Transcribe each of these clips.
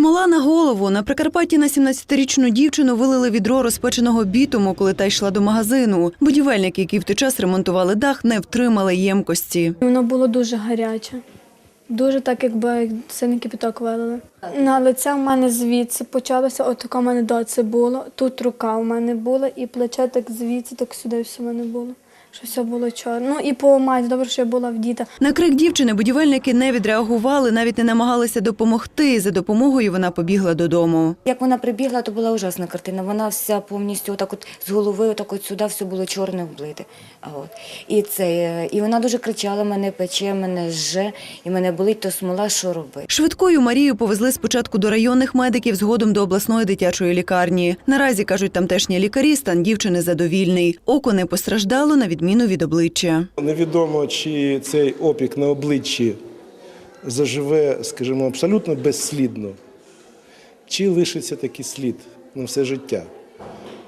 Смола на голову. На Прикарпатті на 17-річну дівчину вилили відро розпеченого бітуму, коли та йшла до магазину. Будівельники, які в той час ремонтували дах, не втримали ємкості. Воно було дуже гаряче. Дуже так, якби сильний кипяток вилили. На лице в мене звідси почалося, отака в мене доці було. Тут рука в мене була, і плече так звідси, так сюди все в мене було. Що все було чорне. Ну і по маті, добре, що я була в діта. На крик дівчини будівельники не відреагували, навіть не намагалися допомогти. За допомогою вона побігла додому. Як вона прибігла, то була ужасна картина. Вона вся повністю отак от з голови, отак от сюди все було чорне облите. А от. І, це, і вона дуже кричала, мене пече, мене жже, і мене болить, то смола, що робити. Швидкою Марію повезли спочатку до районних медиків, згодом до обласної дитячої лікарні. Наразі кажуть тамтешні лікарі, стан дівчини задовільний. Око не постраждало на відміну від обличчя. Невідомо, чи цей опік на обличчі заживе, скажімо, абсолютно безслідно, чи лишиться такий слід на все життя.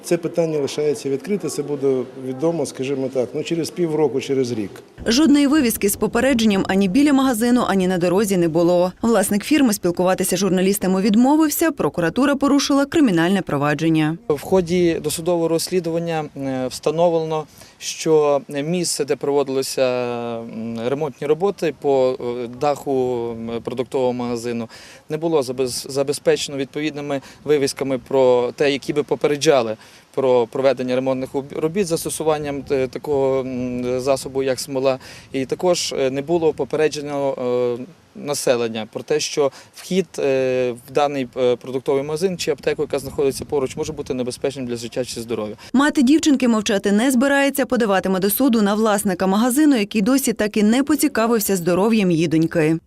Це питання лишається відкрите, це буде відомо, скажімо так, ну через півроку, через рік. Жодної вивіски з попередженням ані біля магазину, ані на дорозі не було. Власник фірми спілкуватися з журналістами відмовився. Прокуратура порушила кримінальне провадження. В ході досудового розслідування е, встановлено, що місце, де проводилися ремонтні роботи по е, даху продуктового магазину, не було забез- забезпечено відповідними вивісками про те, які би попереджали про проведення ремонтних робіт з застосуванням е, такого засобу, як смола, і також е, не було попереджено е, населення про те, що вхід в даний продуктовий магазин чи аптеку, яка знаходиться поруч, може бути небезпечним для життя чи здоров'я. Мати дівчинки мовчати не збирається, подаватиме до суду на власника магазину, який досі так і не поцікавився здоров'ям її доньки.